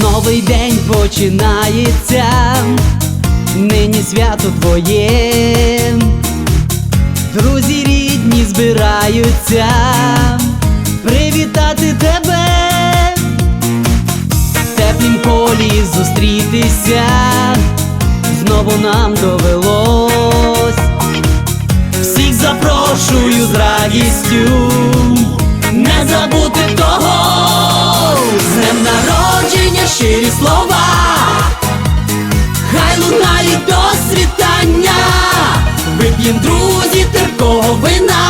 Новий день починається, нині свято твоє, друзі рідні збираються привітати тебе, в теплім полі зустрітися, знову нам довелось. Всіх запрошую з радістю, не забути того, щирі слова, хай лунають до світання, вип'єм друзі терпкого вина,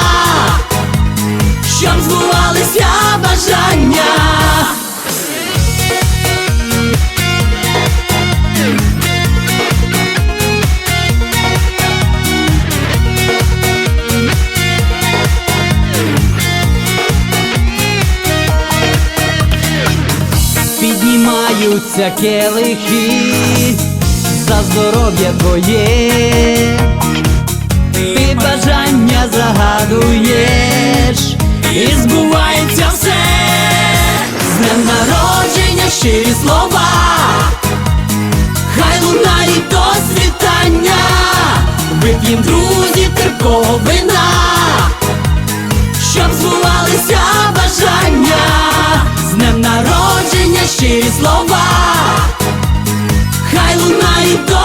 Піднімаються келихи за здоров'я твоє, ти бажання загадуєш, і збувається все, з днем народження щирі слова, хай лунають до світання, вип'єм друзі терпкого щирі слова, хай лунають до.